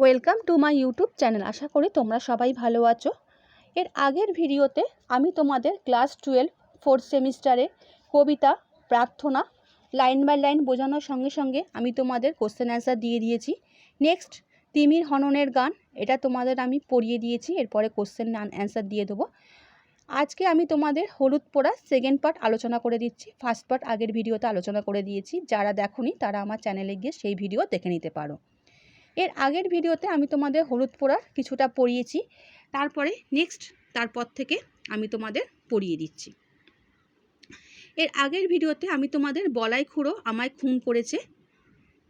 Welcome to my YouTube channel আশা করি তোমরা সবাই ভালো আছো। এর আগের ভিডিওতে আমি তোমাদের ক্লাস টুয়েলভ ফোর্থ সেমিস্টারে কবিতা, প্রার্থনা লাইন বাই লাইন বোঝানোর সঙ্গে সঙ্গে আমি তোমাদের কোশ্চেন অ্যান্সার দিয়ে দিয়েছি। নেক্সট তিমির হননের গান, এটা তোমাদের আমি পড়িয়ে দিয়েছি, এরপরে কোশ্চেন অ্যান্সার দিয়ে দেবো। আজকে আমি তোমাদের হলুদ পোড়া সেকেন্ড পার্ট আলোচনা করে দিচ্ছি। ফার্স্ট পার্ট আগের ভিডিওতে আলোচনা করে দিয়েছি। যারা দেখোনি, তারা আমার চ্যানেলে গিয়ে সেই ভিডিও দেখে নিতে পারো। এর আগের ভিডিওতে আমি তোমাদের হলুদ পোড়ার কিছুটা পড়িয়েছি তারপরে নেক্সট তারপর থেকে আমি তোমাদের পড়িয়ে দিচ্ছি। এর আগের ভিডিওতে আমি তোমাদের বলাই খুঁড়ো আমায় খুন করেছে,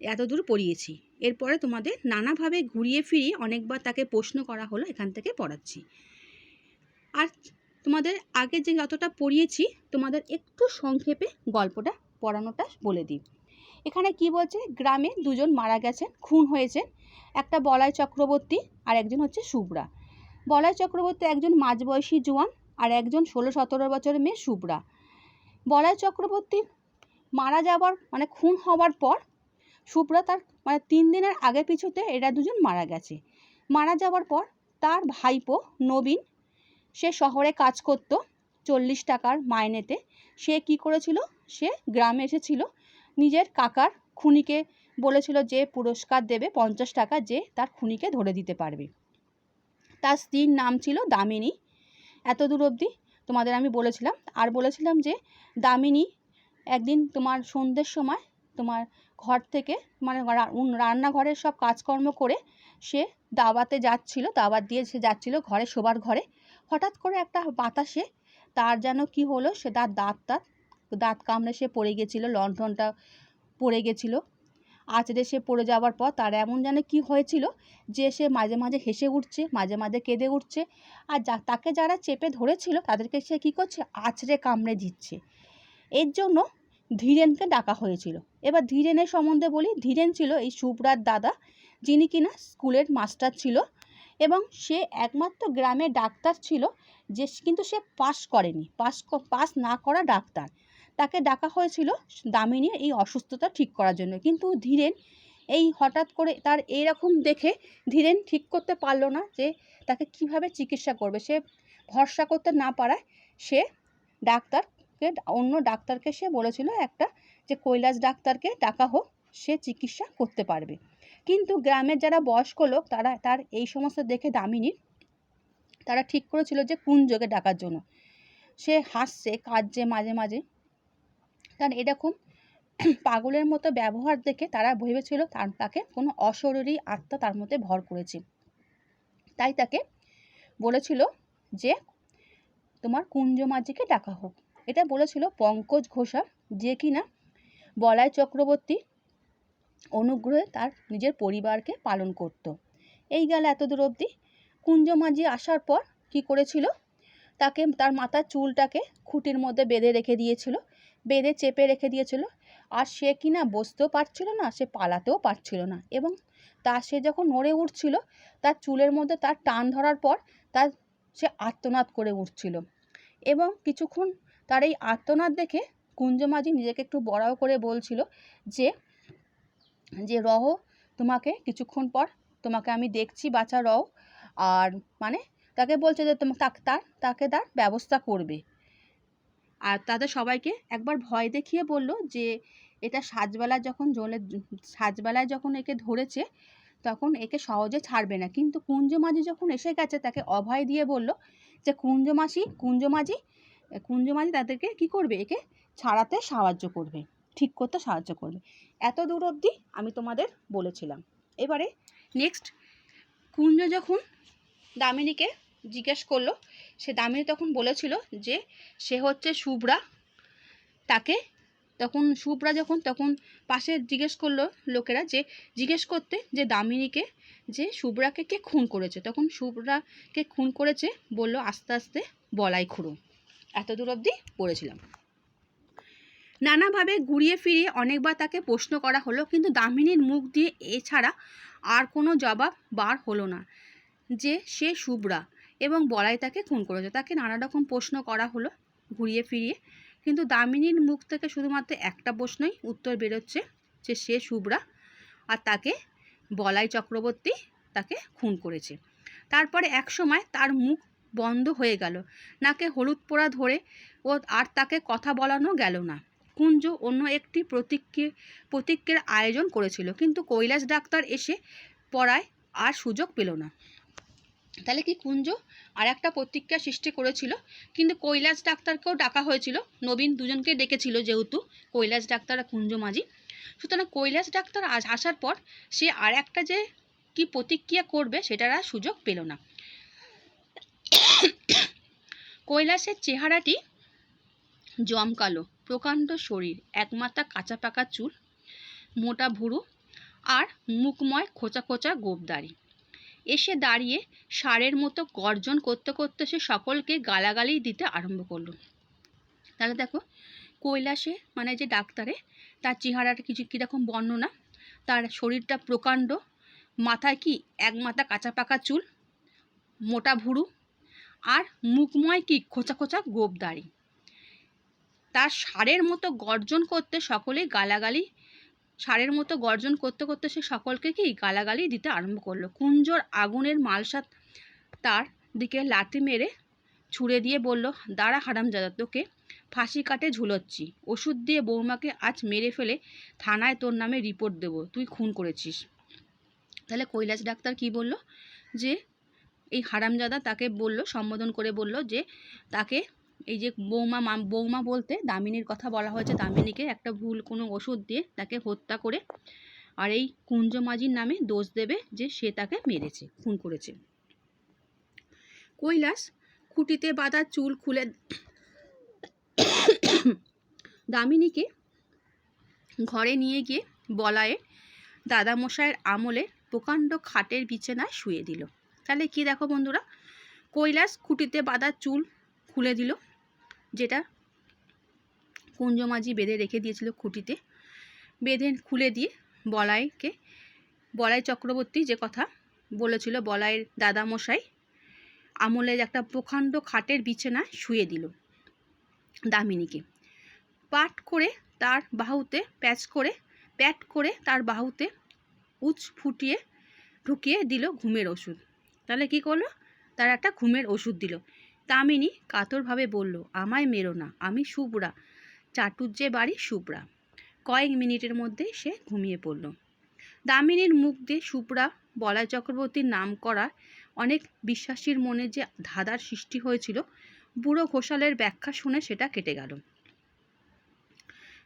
এতদূর পড়িয়েছি এরপরে তোমাদের নানাভাবে ঘুরিয়ে ফিরিয়ে অনেকবার তাকে প্রশ্ন করা হলো, এখান থেকে পড়াচ্ছি। আর তোমাদের আগে যে যতটা পড়িয়েছি, তোমাদের একটু সংক্ষেপে গল্পটা পড়ানোটা বলে দিই। এখানে কি বলছে? গ্রামে দুজন মারা গেছেন, খুন হয়েছেন। একটা বলাই চক্রবর্তী আর একজন হচ্ছে শুভ্রা বলাই চক্রবর্তী একজন মাঝবয়সী জোয়ান আর একজন ষোলো সতেরো বছরের মেয়ে শুভ্রা বলাই চক্রবর্তী মারা যাওয়ার মানে খুন হওয়ার পর শুভ্রা তার মানে তিন দিনের আগে পিছুতে এরা দুজন মারা গেছে। মারা যাওয়ার পর তার ভাইপো নবীন, সে শহরে কাজ করতো চল্লিশ টাকার মাইনেতে। সে কি করেছিল? সে গ্রামে এসেছিল নিজের কাকার খুনিকে বলেছিল যে পুরস্কার দেবে পঞ্চাশ টাকা যে তার খুনিকে ধরে দিতে পারবে। তার স্ত্রীর নাম ছিল দামিনী। এত দূর অবধি তোমাদের আমি বলেছিলাম। আর বলেছিলাম যে দামিনী একদিন তোমার সন্ধ্যের সময় তোমার ঘর থেকে মানে রান্নাঘরের সব কাজকর্ম করে সে দাওয়াতে যাচ্ছিল, দাওয়াত দিয়ে সে যাচ্ছিল ঘরে, শোবার ঘরে। হঠাৎ করে একটা বাতাসে তার যেন কি হলো, সে তার দাঁত তাঁত দাঁত কামড়ে সে পড়ে গেছিল, লণ্ঠনটা পড়ে গেছিল। আঁচড়ে সে পড়ে যাওয়ার পর তার এমন যেন কি হয়েছিল যে সে মাঝে মাঝে হেসে উঠছে, মাঝে মাঝে কেঁদে উঠছে। আর যা, তাকে যারা চেপে ধরেছিল তাদেরকে সে কী করছে? আঁচড়ে কামড়ে দিচ্ছে। এর জন্য ধীরেনকে ডাকা হয়েছিল। এবার ধীরেনের সম্বন্ধে বলি, ধীরেন ছিল এই শুভ্রার দাদা, যিনি কিনা স্কুলের মাস্টার ছিল এবং সে একমাত্র গ্রামের ডাক্তার ছিল যে, কিন্তু সে পাস করেনি। পাস পাস না করা ডাক্তার। তাকে ডাকা হয়েছিল দামিনীর এই অসুস্থতা ঠিক করার জন্য। কিন্তু ধীরেন এই হঠাৎ করে তার এইরকম দেখে ধীরেন ঠিক করতে পারল না যে তাকে কীভাবে চিকিৎসা করবে। সে ভরসা করতে না পারায় সে ডাক্তারকে, অন্য ডাক্তারকে সে বলেছিল একটা যে, কৈলাস ডাক্তারকে ডাকা হোক, সে চিকিৎসা করতে পারবে। কিন্তু গ্রামের যারা বয়স্ক লোক, তারা তার এই সমস্ত দেখে দামিনীর তারা ঠিক করেছিল যে কুঞ্জকে ডাকার জন্য। সে হাসছে, কাঁদছে মাঝে মাঝে। কারণ এরকম পাগলের মতো ব্যবহার দেখে তারা ভেবেছিল তার, তাকে কোনো অশরীরী আত্মা তার মধ্যে ভর করেছে। তাই তাকে বলেছিল যে, তোমার কুঞ্জমাঝিকে ডাকা হোক। এটা বলেছিল পঙ্কজ ঘোষা যে কিনা বলাই চক্রবর্তী অনুগ্রহে তার নিজের পরিবারকে পালন করত। এই গেল এত দূর অবধি। কুঞ্জমাঝি আসার পর কি করেছিল? তাকে, তার মাথার চুলটাকে খুঁটির মধ্যে বেঁধে রেখে দিয়েছিল। বেঁধে চেপে রেখে দিয়েছিল। আর সে কিনা বসতেও পারছিল না, সে পালাতেও পারছিল না এবং তা সে যখন নড়ে উঠছিল, তার চুলের মধ্যে তার টান ধরার পর তার সে আর্তনাদ করে উঠছিল এবং কিছুক্ষণ তার এই আর্তনাদ দেখে কুঞ্জমাঝি নিজেকে একটু বড়াও করে বলছিল যে যে রহ, তোমাকে কিছুক্ষণ পর তোমাকে আমি দেখছি বাঁচা রহ। আর মানে তাকে বলছে যে তোমাকে তার, তাকে তার ব্যবস্থা করবে। আর তাদের সবাইকে একবার ভয় দেখিয়ে বলল যে, এটা সাজবেলায় যখন জলে সাজবেলায় যখন একে ধরেছে, তখন একে সহজে ছাড়বে না। কিন্তু কুঞ্জমাঝি যখন এসে গেছে, তাকে অভয় দিয়ে বলল যে কুঞ্জমাসি কুঞ্জমাঝি কুঞ্জমাঝি তাদেরকে কি করবে? একে ছাড়াতে সাহায্য করবে, ঠিক করতে সাহায্য করবে। এত দূর অবধি আমি তোমাদের বলেছিলাম। এবারে নেক্সট কুঞ্জ যখন দামিনীকে জিজ্ঞেস করল। সে দামিনী তখন বলেছিল যে সে হচ্ছে শুভ্রা তাকে তখন শুভ্রা যখন তখন পাশে জিজ্ঞেস করল লোকেরা যে জিজ্ঞেস করতে যে দামিনীকে যে শুভ্রাকে কে খুন করেছে। তখন শুভ্রাকে খুন করেছে বলল, আস্তে আস্তে বলাই খুঁড়ো। এত দূর অবধি পড়েছিলাম। নানাভাবে ঘুরিয়ে ফিরিয়ে অনেকবার তাকে প্রশ্ন করা হলো, কিন্তু দামিনীর মুখ দিয়ে এছাড়া আর কোনো জবাব বার হলো না যে সে শুভ্রা এবং বলাই তাকে খুন করেছে। তাকে নানা রকম প্রশ্ন করা হলো ঘুরিয়ে ফিরিয়ে। কিন্তু দামিনীর মুখ থেকে শুধুমাত্র একটা প্রশ্নই উত্তর বেরোচ্ছে যে সে শুভ্রা আর তাকে বলাই চক্রবর্তী তাকে খুন করেছে। তারপরে এক সময় তার মুখ বন্ধ হয়ে গেল। নাকে হলুদ পোড়া ধরে ও আর তাকে কথা বলানো গেল না। কুঞ্জ অন্য একটি প্রতিক্রিয়া প্রতীকের আয়োজন করেছিল। কিন্তু কৈলাস ডাক্তার এসে পড়ায় আর সুযোগ পেল না। তাহলে কি কুঞ্জ? আর একটা প্রতিক্রিয়া সৃষ্টি করেছিল, কিন্তু কৈলাস ডাক্তারকেও ডাকা হয়েছিল। নবীন দুজনকে ডেকেছিল যেহেতু, কৈলাস ডাক্তার আর কুঞ্জ মাঝি। সুতরাং কৈলাস ডাক্তার আস- আসার পর সে আর একটা যে কি প্রতিক্রিয়া করবে সেটার আর সুযোগ পেল না। কৈলাসের চেহারাটি জমকালো প্রকাণ্ড শরীর একমাথা কাঁচা পাকা চুল, মোটা ভুরু আর মুখময় খোঁচা খোঁচা গোপদারি এসে দাঁড়িয়ে ষাঁড়ের মতো গর্জন করতে করতে সে সকলকে গালাগালি দিতে আরম্ভ করল। তাহলে দেখো, কৈলাসে মানে যে ডাক্তারে, তার চেহারাটা কিছু কীরকম বর্ণনা, তার শরীরটা প্রকাণ্ড, মাথায় কি এক মাথা কাঁচা পাকা চুল, মোটা ভুরু, আর মুখময় কি খোঁচা খোঁচা গোপ দাড়ি তার ষাঁড়ের মতো গর্জন করতে সকলেই গালাগালি ষাঁড়ের মতো গর্জন করতে করতে সে সকলকে কি গালাগালি দিতে আরম্ভ করল। কুঞ্জর আগুনের মালসা তার দিকে লাথি মেরে ছুঁড়ে দিয়ে বলল, দাঁড়া হারামজাদা, তোকে ফাঁসি কাটে ঝুলোচ্ছি। ওষুধ দিয়ে বৌমাকে আজ মেরে ফেলে থানায় তোর নামে রিপোর্ট দেবো। তুই খুন করেছিস। তাহলে কৈলাস ডাক্তার কি বলল? যে এই হারামজাদা তাকে বলল, সম্বোধন করে বলল যে তাকে এই যে বৌমা বৌমা বলতে দামিনীর কথা বলা হয়েছে। দামিনীকে একটা ভুল কোনো ওষুধ দিয়ে তাকে হত্যা করে আর এই কুঞ্জ মাঝির নামে দোষ দেবে যে সে তাকে মেরেছে, খুন করেছে। কৈলাস খুঁটিতে বাঁধা চুল খুলে দামিনীকে ঘরে নিয়ে গিয়ে বলায়ে দাদামশাইয়ের আমলে প্রকাণ্ড খাটের বিছানায় শুয়ে দিল। তাহলে কি দেখো বন্ধুরা? কৈলাস খুঁটিতে বাঁধা চুল খুলে দিল। যেটা কুঞ্জমাঝি বেঁধে রেখে দিয়েছিল খুঁটিতে। বেঁধে খুলে দিয়ে বলাইকে, বলাই চক্রবর্তী যে কথা বলেছিল বলাইয়ের দাদামশাই আমলের একটা প্রকাণ্ড খাটের বিছানায় শুয়ে দিল দামিনীকে। পাট করে তার বাহুতে, প্যাচ করে, প্যাট করে তার বাহুতে উচ ফুটিয়ে ঢুকিয়ে দিল ঘুমের ওষুধ। তাহলে কি করল? তার একটা ঘুমের ওষুধ দিল। দামিনী কাতরভাবে বলল, আমায় মেরো না, আমি শুভ্রা। চাটুর্যে বাড়ি শুভ্রা। কয়েক মিনিটের মধ্যে সে ঘুমিয়ে পড়ল। দামিনীর মুখ দিয়ে শুভ্রা বলাই চক্রবর্তীর নাম করা অনেক বিশ্বাসীর মনে যে ধাঁধার সৃষ্টি হয়েছিল, বুড়ো ঘোষালের ব্যাখ্যা শুনে সেটা কেটে গেল।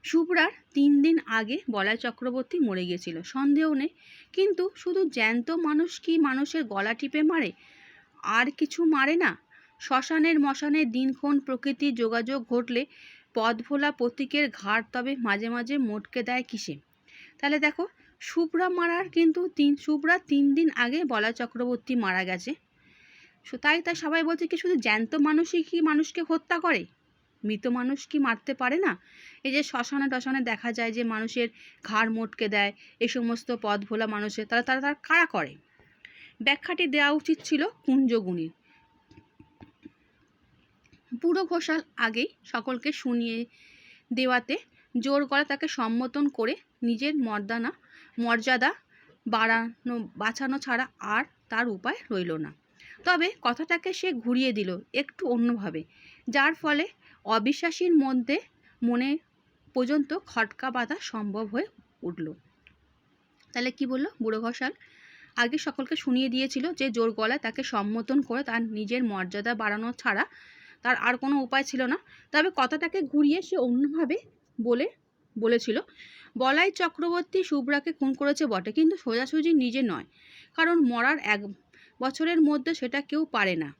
শুভ্রার তিন দিন আগে বলাই চক্রবর্তী মরে গিয়েছিল সন্দেহ নেই। কিন্তু শুধু জ্যান্ত মানুষ কি মানুষের গলা টিপে মারে? আর কিছু মারে না? শ্মশানের মশানে দিনক্ষণ প্রকৃতির যোগাযোগ ঘটলে পথ ভোলা প্রতীকের ঘাট তবে মাঝে মাঝে মোটকে দেয় কিসে। তাহলে দেখো শুভ্রা মারার কিন্তু তিন শুভ্রা তিন দিন আগে বলা চক্রবর্তী মারা গেছে। তাই তাই সবাই বলছে কি শুধু জ্যান্ত মানুষই কি মানুষকে হত্যা করে? মৃত মানুষ কি মারতে পারে না? এই যে শ্মশানে টশানে দেখা যায় যে মানুষের ঘাড় মোটকে দেয়, এ সমস্ত পথ ভোলা মানুষের, তারা তারা তারা কারা করে? ব্যাখ্যাটি দেওয়া উচিত ছিল কুঞ্জগুণীর। পুরো ঘোষাল আগেই সকলকে শুনিয়ে দেওয়াতে জোর গলা তাকে সম্মতন করে নিজের মর্দানা, মর্যাদা বাড়ানো, বাঁচানো ছাড়া আর তার উপায় রইল না। তবে কথাটাকে সে ঘুরিয়ে দিল একটু অন্যভাবে, যার ফলে অবিশ্বাসীর মধ্যে মনে পর্যন্ত খটকা বাঁধা সম্ভব হয়ে উঠল। তাহলে কি বলল? বুড়ো ঘোষাল, আগে সকলকে শুনিয়ে দিয়েছিল যে জোর গলায় তাকে সম্মতন করে তার নিজের মর্যাদা বাড়ানো ছাড়া তার আর কোনো উপায় ছিল না। তবে কথাটাকে ঘুরিয়ে সে অন্যভাবে বলে, বলেছিল, বলাই চক্রবর্তী শুভ্রাকে খুন করেছে বটে, কিন্তু সোজাসুজি নিজে নয়। কারণ মরার এক বছরের মধ্যে সেটা কেউ পারে না।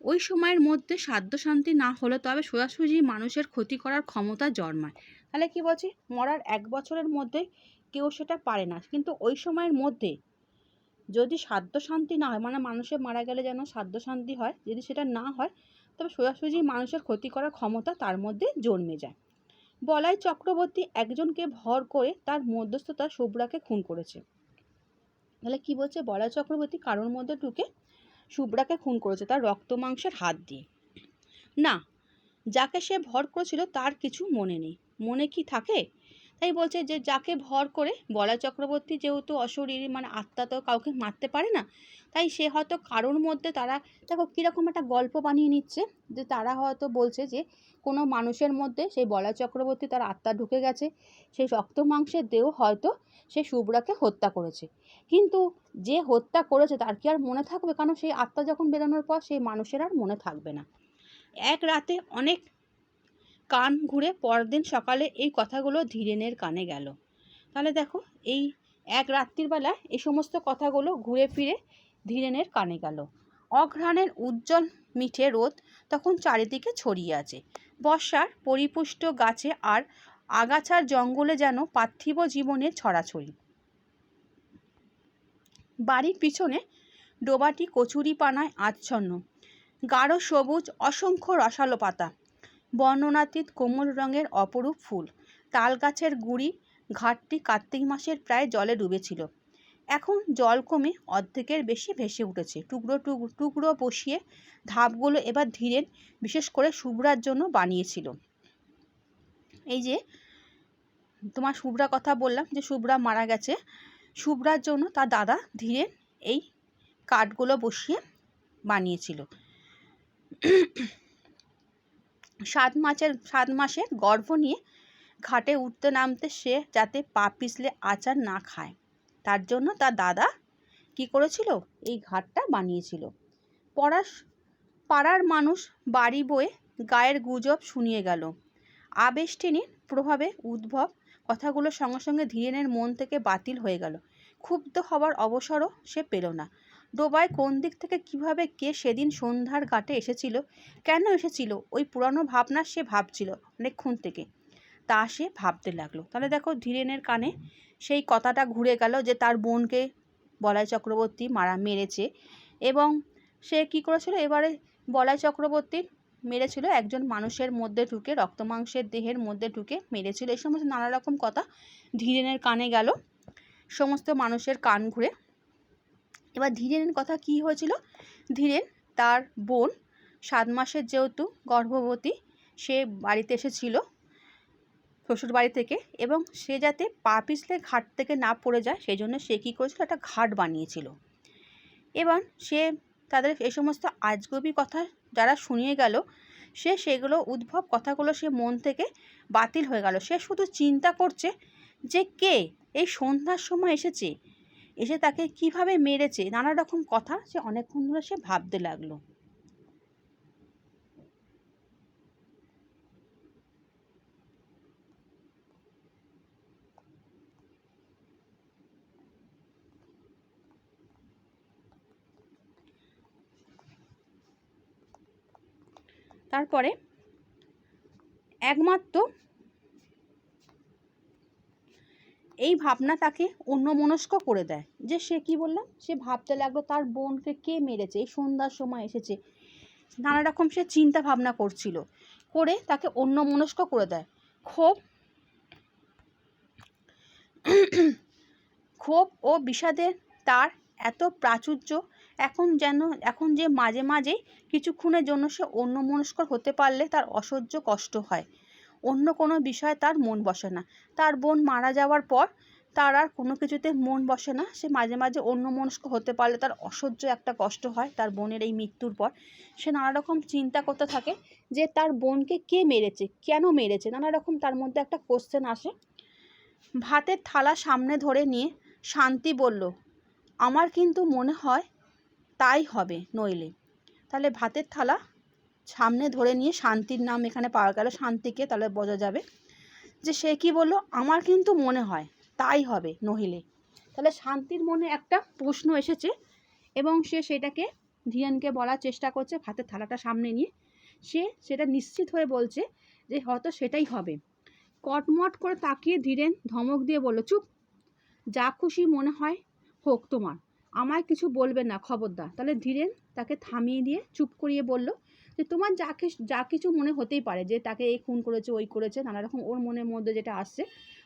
ওই সময়ের মধ্যে সাধ্য শান্তি না হলে তবে সোজাসুজি মানুষের ক্ষতি করার ক্ষমতা জন্মায়। তাহলে কি বলছি? মরার এক বছরের মধ্যে কেউ সেটা পারে না। কিন্তু ওই সময়ের মধ্যে যদি সাধ্য শান্তি না হয় মানে মানুষের মারা গেলে যেন সাধ্য শান্তি হয়, যদি সেটা না হয় তবে সোজাসুজি মানুষের ক্ষতি করার ক্ষমতা তার মধ্যে জন্মে যায়। বলাই চক্রবর্তী একজনকে ভর করে তার মধ্যস্থতা শুভ্রাকে খুন করেছে। তাহলে কি বলছে? বলাই চক্রবর্তী কারোর মধ্যে ঢুকে শুভ্রাকে খুন করেছে তার রক্ত মাংসের হাত দিয়ে। না, যাকে সে ভর করেছিল তার কিছু মনে নেই। মনে কি থাকে? তাই বলছে যে, যাকে ভর করে বলাই চক্রবর্তী যেহেতু অশরীরী মানে আত্মা তো কাউকে মারতে পারে না, তাই সে হয়তো কারোর মধ্যে তারা দেখো কীরকম একটা গল্প বানিয়ে নিচ্ছে, যে তারা হয়তো বলছে যে, কোনো মানুষের মধ্যে সেই বলাই চক্রবর্তী তার আত্মা ঢুকে গেছে, সেই রক্ত মাংসের দেহ হয়তো সে শুভ্রাকে হত্যা করেছে। কিন্তু যে হত্যা করেছে তার কি আর মনে থাকবে? কারণ সেই আত্মা যখন বেরোনোর পর সেই মানুষের আর মনে থাকবে না। এক রাতে অনেক কান ঘুরে পরদিন সকালে এই কথাগুলো ধীরেনের কানে গেল। তাহলে দেখো, এই এক রাত্রির বেলা এই সমস্ত কথাগুলো ঘুরে ফিরে ধীরেনের কানে গেল। অঘ্রাণের উজ্জ্বল মিঠে রোদ তখন চারিদিকে ছড়িয়ে আছে। বর্ষার পরিপুষ্ট গাছে আর আগাছার জঙ্গলে যেন পার্থিব জীবনের ছড়াছড়ি। বাড়ির পিছনে ডোবাটি কচুরি পানায় আচ্ছন্ন। গাঢ় সবুজ, অসংখ্য রসালো পাতা। বর্ণনাতীত কোমল রঙের অপরূপ ফুল। তাল গাছের গুড়ি ঘাটটি কার্তিক মাসের প্রায় জলে ডুবেছিল। এখন জল কমে অর্ধেকের বেশি ভেসে উঠেছে। টুকরো টুকরো টুকরো বসিয়ে ধাপগুলো এবার ধীরেন বিশেষ করে শুভ্রার জন্য বানিয়েছিল। এই যে, তোমার শুভ্রা কথা বললাম যে শুভ্রা মারা গেছে। শুভ্রার জন্য তার দাদা ধীরে এই কাঠগুলো বসিয়ে বানিয়েছিল। সাত মাসের সাত মাসের গর্ভ নিয়ে ঘাটে উঠতে নামতে সে যাতে পা পিছলে আচার না খায়। তার জন্য তার দাদা কি করেছিল? এই ঘাটটা বানিয়েছিল। পড়াশ, পাড়ার মানুষ বাড়ি বয়ে গায়ের গুজব শুনিয়ে গেল। আবেষ্টিনীর প্রভাবে উদ্ভব কথাগুলো সঙ্গে সঙ্গে ধীরেনের মন থেকে বাতিল হয়ে গেল। ক্ষুব্ধ হবার অবসরও সে পেল না। ডোবায় কোন দিক থেকে কীভাবে কে সেদিন সন্ধ্যার ঘাটে এসেছিল, কেন এসেছিল, ওই পুরানো ভাবনা সে ভাবছিল অনেকক্ষণ থেকে। তা সে ভাবতে লাগল। তাহলে দেখো ধীরেনের কানে সেই কথাটা ঘুরে গেল যে তার বোনকে বলাই চক্রবর্তী মারা মেরেছে এবং সে কি করেছিল? এবারে বলাই চক্রবর্তী মেরেছিল, একজন মানুষের মধ্যে ঢুকে রক্তমাংসের দেহের মধ্যে ঢুকে মেরেছিল। এই সমস্ত নানা রকম কথা ধীরেনের কানে গেল। সমস্ত মানুষের কান ঘুরে এবার ধীরেনের কথা কি হয়েছিল? ধীরেন তার বোন সাত মাসের যেহেতু গর্ভবতী, সে বাড়িতে এসেছিল, শ্বশুর বাড়ি থেকে, এবং সে যাতে পা পিছলে ঘাট থেকে না পড়ে যায়, সেই জন্য সে কী করেছিল? একটা ঘাট বানিয়েছিল। এবং সে তাদের এই সমস্ত আজগবি কথা যারা শুনিয়ে গেল, সে সেগুলো উদ্ভব কথাগুলো সে মন থেকে বাতিল হয়ে গেল। সে শুধু চিন্তা করছে যে কে? এই সন্ধ্যার সময় এসেছে। এসে তাকে কীভাবে মেরেছে, নানা রকম কথা সে অনেকক্ষণ ধরে সে ভাবতে লাগল। তারপরে একমাত্র এই ভাবনা তাকে অন্যমনস্ক করে দেয়। যে সে কি বললাম সে ভাবতে লাগল তার বোনকে কে মেরেছে? এই সন্ধ্যার সময় এসেছে। নানা রকম সে চিন্তা ভাবনা করছিল। করে তাকে অন্যমনস্ক করে দেয়। ক্ষোভ ক্ষোভ ও বিষাদের তার এত প্রাচুর্য, এখন যেন, এখন যে মাঝে মাঝেই কিছুক্ষণের জন্য সে অন্যমনস্ক হতে পারলে তার অসহ্য কষ্ট হয়। অন্য কোনো বিষয়ে তার মন বসে না। তার বোন মারা যাওয়ার পর তার আর কোনো কিছুতে মন বসে না। সে মাঝে মাঝে অন্য মনস্ক হতে পারলে তার অসহ্য একটা কষ্ট হয় তার বোনের এই মৃত্যুর পর। সে নানা রকম চিন্তা করতে থাকে যে তার বোনকে কে মেরেছে, কেন মেরেছে? নানা রকম তার মধ্যে একটা কোশ্চেন আসে। ভাতের থালা সামনে ধরে নিয়ে শান্তি বলল, আমার কিন্তু মনে হয় তাই হবে নইলে। তাহলে ভাতের থালা সামনে ধরে নিয়ে শান্তির নাম এখানে পাওয়া গেল, শান্তিকে তাহলে বোঝা যাবে। যে সে কি বলল? আমার কিন্তু মনে হয়, তাই হবে নহিলে। তাহলে শান্তির মনে একটা প্রশ্ন এসেছে এবং সে সেটাকে ধিয়ানকে বলার চেষ্টা করছে ভাতের থালাটা সামনে নিয়ে। সে সেটা নিশ্চিত হয়ে বলছে যে হয়তো সেটাই হবে। কটমট করে তাকিয়ে ধীরেন ধমক দিয়ে বলল, চুপ, যা খুশি মনে হয় হোক তোমার, আমায় কিছু বলবে না খবরদার। তাহলে ধীরেন তাকে থামিয়ে দিয়ে চুপ করিয়ে বলল যে তোমার যা কিছু যা কিছু মনে হতেই পারে যে তাকে এই খুন করেছে, ওই করেছে, নানা রকম ওর মনের মধ্যে যেটা আসছে,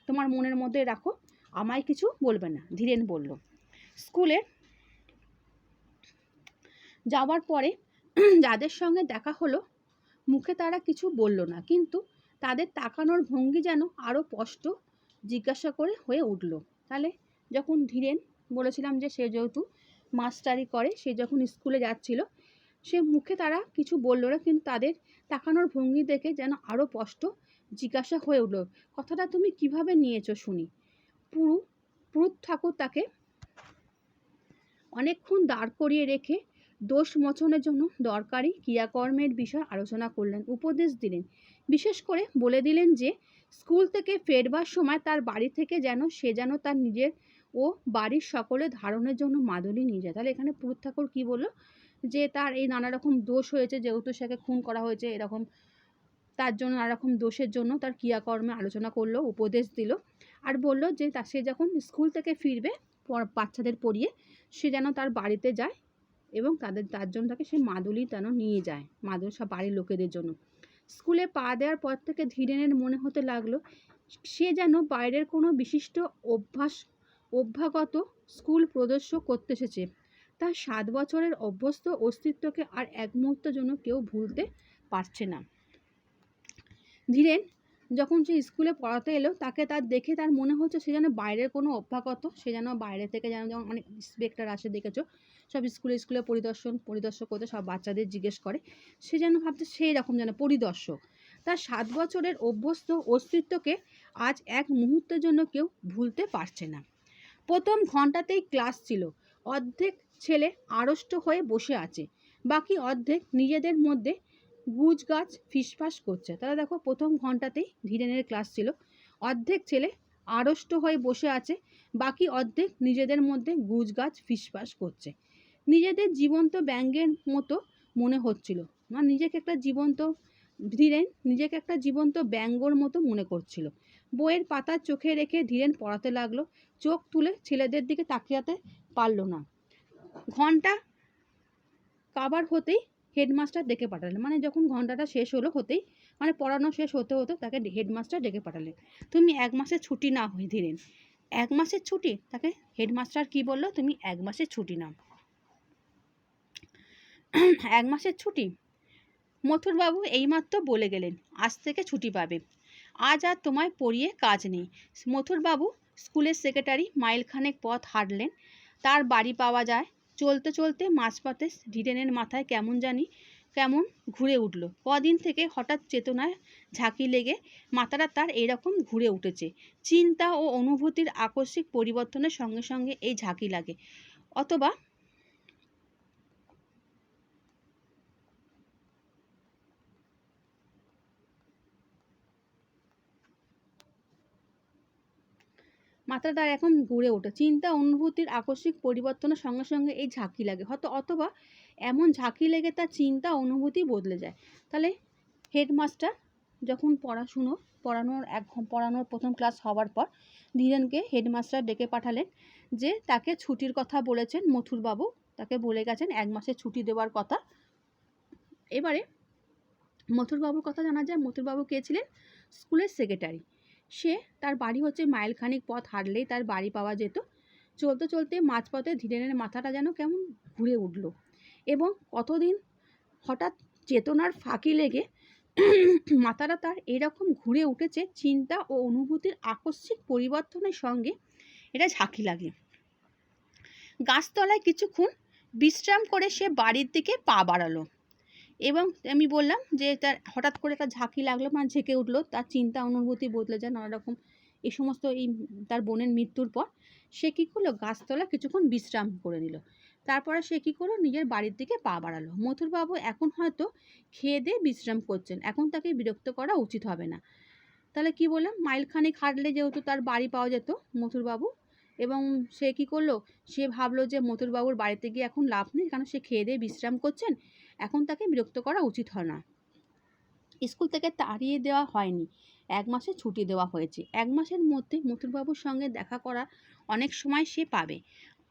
তোমার মনের মধ্যে রাখো, আমায় কিছু বলবে না, ধীরেন বলল। স্কুলে যাওয়ার পরে যাদের সঙ্গে দেখা হলো, মুখে তারা কিছু বলল না, কিন্তু তাদের তাকানোর ভঙ্গি যেন আরও স্পষ্ট জিজ্ঞাসা করে হয়ে উঠল। তাহলে যখন ধীরেন বলেছিলাম যে সে যেহেতু মাস্টারি করে, সে যখন স্কুলে যাচ্ছিল সে মুখে তারা কিছু বলল না, কিন্তু তাদের তাকানোর ভঙ্গি দেখে যেন আরও স্পষ্ট জিজ্ঞাসা হয়ে উঠল, কথাটা তুমি কীভাবে নিয়েছো শুনি? পুরু, পুরুত ঠাকুর তাকে অনেকক্ষণ দাঁড় করিয়ে রেখে দোষ মোচনের জন্য দরকারি ক্রিয়াকর্মের বিষয় আলোচনা করলেন, উপদেশ দিলেন। বিশেষ করে বলে দিলেন যে, স্কুল থেকে ফেরবার সময় তার বাড়ি থেকে যেন সে যেন তার নিজের ও বাড়ির সকলের ধারণের জন্য মাদুলি নিয়ে যায়। তাহলে এখানে পুরুত ঠাকুর কী বলল? যে তার এই নানা রকম দোষ হয়েছে যেহেতু সেকে খুন করা হয়েছে এরকম, তার জন্য নানা রকম দোষের জন্য তার ক্রিয়াকর্মে আলোচনা করল, উপদেশ দিল আর বলল যে তা সে যখন স্কুল থেকে ফিরবে বাচ্চাদের পড়িয়ে, সে যেন তার বাড়িতে যায় এবং তাদের, তার জন্য তাকে সে মাদুলি যেন নিয়ে যায়, মাদুলি সব বাড়ির লোকেদের জন্য। স্কুলে পা দেওয়ার পর থেকে ধীরেনের মনে হতে লাগল, সে যেন বাইরের কোনো বিশিষ্ট অভ্যাস, অভ্যাগত স্কুল প্রদর্শ করতে এসেছে। তার সাত বছরের অভ্যস্ত অস্তিত্বকে আর এক মুহূর্তের জন্য কেউ ভুলতে পারছে না। ধীরেন, যখন সে স্কুলে পড়াতে এলো, তাকে তার দেখে তার মনে হচ্ছে সে যেন বাইরের কোনো অভ্যাগত, সে যেন বাইরে থেকে যেন যেমন অনেক ইন্সপেক্টর আসে দেখেছ, সব স্কুলে স্কুলে পরিদর্শন, পরিদর্শক করতে সব বাচ্চাদের জিজ্ঞেস করে, সে যেন ভাবছে সেই রকম যেন পরিদর্শক। তার সাত বছরের অভ্যস্ত অস্তিত্বকে আজ এক মুহূর্তের জন্য কেউ ভুলতে পারছে না। প্রথম ঘন্টাতেই ক্লাস ছিল। অর্ধেক ছেলে আড়ষ্ট হয়ে বসে আছে। বাকি অর্ধেক নিজেদের মধ্যে গুজ গাছ ফিসফাস করছে। তাহলে দেখো, প্রথম ঘন্টাতেই ধীরেনের ক্লাস ছিল। অর্ধেক ছেলে আড়ষ্ট হয়ে বসে আছে, বাকি অর্ধেক নিজেদের মধ্যে গুজ গাছ ফিসফাস করছে। নিজেদের জীবন্ত ব্যঙ্গের মতো মনে হচ্ছিল। মানে নিজেকে একটা জীবন্ত ধীরেন, নিজেকে একটা জীবন্ত ব্যঙ্গর মতো মনে করছিল। বইয়ের পাতা চোখে রেখে ধীরেন পড়াতে লাগল। চোখ তুলে ছেলেদের দিকে তাকিয়াতে পারল না। ঘণ্টা কাবার হতেই হেডমাস্টার ডেকে পাঠালেন। মানে যখন ঘন্টাটা শেষ হলো হতেই মানে পড়ানো শেষ হতে হতে তাকে হেডমাস্টার ডেকে পাঠালেন। তুমি এক মাসের ছুটি না হয়ে ধীরেন এক মাসের ছুটি? তাকে হেডমাস্টার কি বলল? তুমি এক মাসের ছুটি নাও। এক মাসের ছুটি? মথুরবাবু এইমাত্র বলে গেলেন, আজ থেকে ছুটি পাবে। আজ আর তোমায় পড়িয়ে কাজ নেই। মথুরবাবু স্কুলের সেক্রেটারি মাইলখানেক পথ হাঁটলেন। তার বাড়ি পাওয়া যায় চলতে চলতে মাঝপথে ধীরেনের মাথায় কেমন জানি, কেমন ঘুরে উঠল। কদিন থেকে হঠাৎ চেতনায় ঝাঁকি লেগে মাথাটা তার এরকম ঘুরে উঠেছে। চিন্তা ও অনুভূতির আকস্মিক পরিবর্তনের সঙ্গে সঙ্গে এই ঝাঁকি লাগে। অথবা মাথাটা তার এখন ঘুরে ওঠে। চিন্তা, অনুভূতির আকস্মিক পরিবর্তনের সঙ্গে সঙ্গে এই ঝাঁকি লাগে। হয়তো অথবা এমন ঝাঁকি লেগে তার চিন্তা, অনুভূতি বদলে যায়। তাহলে হেডমাস্টার যখন পড়াশুনো, পড়ানোর এক পড়ানোর প্রথম ক্লাস হওয়ার পর ধীরেনকে হেডমাস্টার ডেকে পাঠালেন যে তাকে ছুটির কথা বলেছেন মথুরবাবু। তাকে বলে গেছেন এক মাসের ছুটি দেওয়ার কথা। এবারে মথুরবাবুর কথা জানা যায়, মথুরবাবু কে ছিলেন? স্কুলের সেক্রেটারি। সে তার বাড়ি হচ্ছে মাইলখানিক পথ হাঁটলেই তার বাড়ি পাওয়া যেত। চলতে চলতে মাঝপথে ধীরেনের মাথাটা যেন কেমন ঘুরে উঠল এবং কতদিন হঠাৎ চেতনার ফাঁকি লেগে মাথাটা তার এরকম ঘুরে উঠেছে চিন্তা ও অনুভূতির আকস্মিক পরিবর্তনের সঙ্গে এটা ঝাঁকি লাগে। গাছতলায় কিছুক্ষণ বিশ্রাম করে সে বাড়ির দিকে পা বাড়ালো। এবং আমি বললাম যে তার হঠাৎ করে একটা ঝাঁকি লাগল মানে ঝেঁকে উঠল, তার চিন্তা অনুভূতি বদলে যায়, নানা রকম এই সমস্ত এই তার বোনের মৃত্যুর পর। সে কী করল? গাছতলা কিছুক্ষণ বিশ্রাম করে নিল। তারপরে সে কী করল? নিজের বাড়ির দিকে পা বাড়ালো। মথুরবাবু এখন হয়তো খেয়ে দিয়ে বিশ্রাম করছেন। এখন তাকে বিরক্ত করা উচিত হবে না। তাহলে কি বললাম? মাইলখানেক হাঁটলে যেহেতু তার বাড়ি পাওয়া যেত মথুরবাবু, এবং সে কী করল? সে ভাবলো যে মথুরবাবুর বাড়িতে গিয়ে এখন লাভ নেই, কারণ সে খেয়ে দিয়ে বিশ্রাম করছেন। এখন তাকে বিরক্ত করা উচিত হয় না। স্কুল থেকে তাড়িয়ে দেওয়া হয়নি। এক মাসের ছুটি দেওয়া হয়েছে। এক মাসের মধ্যে মথুরবাবুর সঙ্গে দেখা করা অনেক সময় সে পাবে।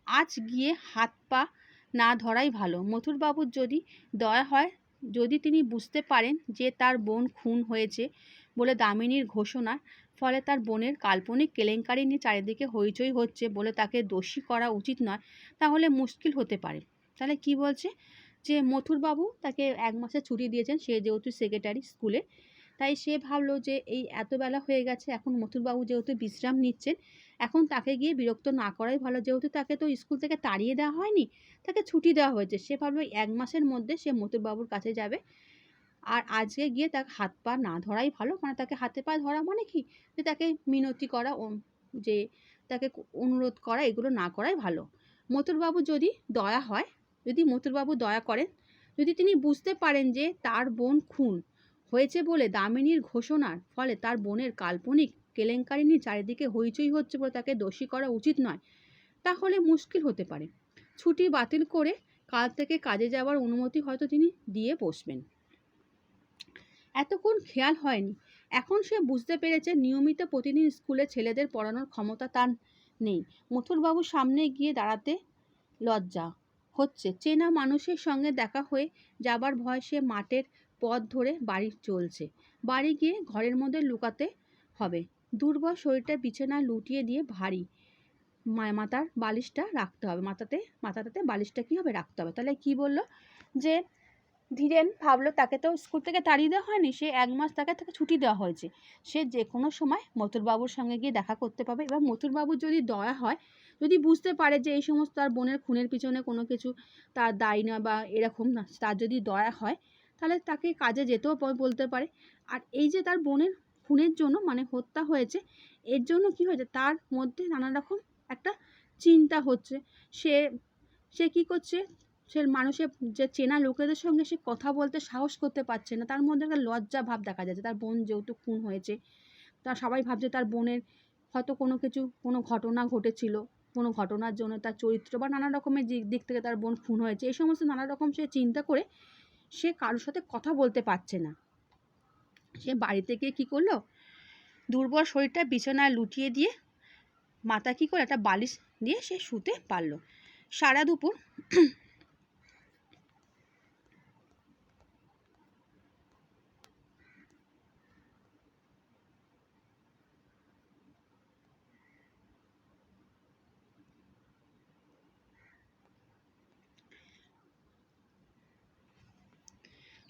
আজ গিয়ে হাত পা না ধরাই ভালো। মথুরবাবুর যদি দয়া হয়, যদি তিনি বুঝতে পারেন যে তার বোন খুন হয়েছে বলে দামিনীর ঘোষণা, ফলে তার বোনের কাল্পনিক কেলেঙ্কারি নিয়ে চারিদিকে হইচই হচ্ছে বলে তাকে দোষী করা উচিত নয়, তাহলে মুশকিল হতে পারে। তাহলে কি বলছে? যে মথুরবাবু তাকে এক মাসের ছুটি দিয়েছেন, সে যেহেতু সেক্রেটারি স্কুলে তাই সে ভাবলো যে এই এত বেলা হয়ে গেছে, এখন মথুরবাবু যেহেতু বিশ্রাম নিচ্ছেন, এখন তাকে গিয়ে বিরক্ত না করাই ভালো। যেহেতু তাকে তো স্কুল থেকে তাড়িয়ে দেওয়া হয়নি, তাকে ছুটি দেওয়া হয়েছে, সে ভাবলো এক মাসের মধ্যে সে মথুরবাবুর কাছে যাবে। আর আজকে গিয়ে তাকে হাত পা না ধরাই ভালো মানে তাকে হাতে পা ধরা মানে কি? যে তাকে মিনতি করা যে তাকে অনুরোধ করা, এগুলো না করাই ভালো। মথুরবাবু যদি দয়া হয় যদি মথুরবাবু দয়া করেন, যদি তিনি বুঝতে পারেন যে তার বোন খুন হয়েছে বলে দামিনীর ঘোষণার ফলে তার বোনের কাল্পনিক কেলেঙ্কারি নিয়ে চারিদিকে হইচই হচ্ছে বলে তাকে দোষী করা উচিত নয়, তাহলে মুশকিল হতে পারে। ছুটি বাতিল করে কাল থেকে কাজে যাওয়ার অনুমতি হয়তো তিনি দিয়ে বসবেন। এতক্ষণ খেয়াল হয়নি। এখন সে বুঝতে পেরেছে নিয়মিত প্রতিদিন স্কুলে ছেলেদের পড়ানোর ক্ষমতা তার নেই। মথুরবাবুর সামনে গিয়ে দাঁড়াতে লজ্জা হচ্ছে। চেনা মানুষের সঙ্গে দেখা হয়ে যাবার ভয় সে মাঠের পথ ধরে বাড়ি চলছে। বাড়ি গিয়ে ঘরের মধ্যে লুকাতে হবে। দুর্বল শরীরটা বিছানায় লুটিয়ে দিয়ে ভারী মাথার বালিশটা রাখতে হবে। মাথাতে মাথাটাতে বালিশটা কী হবে? রাখতে হবে। তাহলে কি বলল? যে ধীরেন ভাবলো তাকে তো স্কুল থেকে তাড়িয়ে দেওয়া হয়নি, সে এক মাস তাকে তাকে ছুটি দেওয়া হয়েছে। সে যে কোনো সময় মথুরবাবুর সঙ্গে গিয়ে দেখা করতে পাবে এবার মথুরবাবুর যদি দয়া হয়, যদি বুঝতে পারে যে এই সমস্ত তার বোনের খুনের পিছনে কোনো কিছু তার দায় না বা এরকম না, তার যদি দয়া হয়, তাহলে তাকে কাজে যেতেও বলতে পারে। আর এই যে তার বোনের খুনের জন্য মানে হত্যা হয়েছে, এর জন্য কি হয়েছে? তার মধ্যে নানা রকম একটা চিন্তা হচ্ছে। সে সে কি করছে? সে মানুষের যে চেনা লোকেদের সঙ্গে সে কথা বলতে সাহস করতে পারছে না। তার মধ্যে একটা লজ্জা ভাব দেখা যাচ্ছে। তার বোন যেহেতু খুন হয়েছে, তা সবাই ভাবছে তার বোনের হয়তো কোনো কিছু, কোনো ঘটনা ঘটেছিল, কোনো ঘটনার জন্য তার চরিত্র বা নানা রকমের দিক দিক থেকে তার বোন খুন হয়েছে, এই সমস্ত নানা রকম সে চিন্তা করে সে কারোর সাথে কথা বলতে পারছে না। সে বাড়িতে গিয়ে কী করল? দুর্বল শরীরটা বিছানায় লুটিয়ে দিয়ে মাথা কী করে একটা বালিশ দিয়ে সে শুতে পারল। সারা দুপুর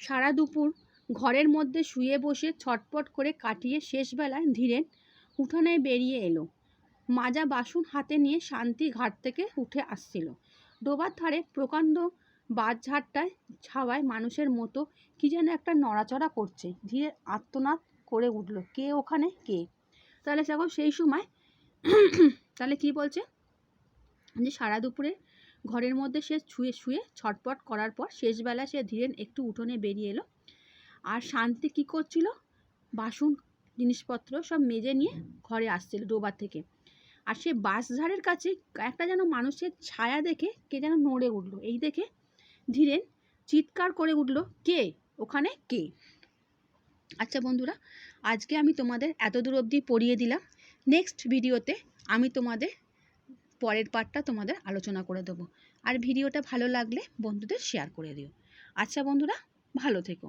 সারা দুপুর ঘরের মধ্যে শুয়ে বসে ছটপট করে কাটিয়ে শেষবেলায় ধীরেন উঠানে বেরিয়ে এলো। মাজা বাসন হাতে নিয়ে শান্তি ঘাট থেকে উঠে আসছিল। ডোবার ধারে প্রকাণ্ড বাঁশঝাড়টায় ছাওয়ায় মানুষের মতো কি যেন একটা নড়াচড়া করছে। ধীরে আত্মনাদ করে উঠল, কে ওখানে? কে? তাহলে দেখো সেই সময়, তাহলে কি বলছে? যে সারা দুপুরে ঘরের মধ্যে সে শুয়ে শুয়ে ছটপট করার পর শেষবেলা সে ধীরেন একটু উঠোনে বেরিয়ে এলো। আর শান্তি কী করছিল? বাসন, জিনিসপত্র সব মেজে নিয়ে ঘরে আসছিল ডোবার থেকে। আর সে বাঁশঝাড়ের কাছে একটা যেন মানুষের ছায়া দেখে কে যেন নড়ে উঠল। এই দেখে ধীরেন চিৎকার করে উঠল, কে? ওখানে কে? আচ্ছা বন্ধুরা, আজকে আমি তোমাদের এত দূর অবধি পড়িয়ে দিলাম। নেক্সট ভিডিওতে আমি তোমাদের পরের পার্টটা তোমাদের আলোচনা করে দেবো। আর ভিডিওটা ভালো লাগলে বন্ধুদের শেয়ার করে দিও। আচ্ছা বন্ধুরা, ভালো থেকো।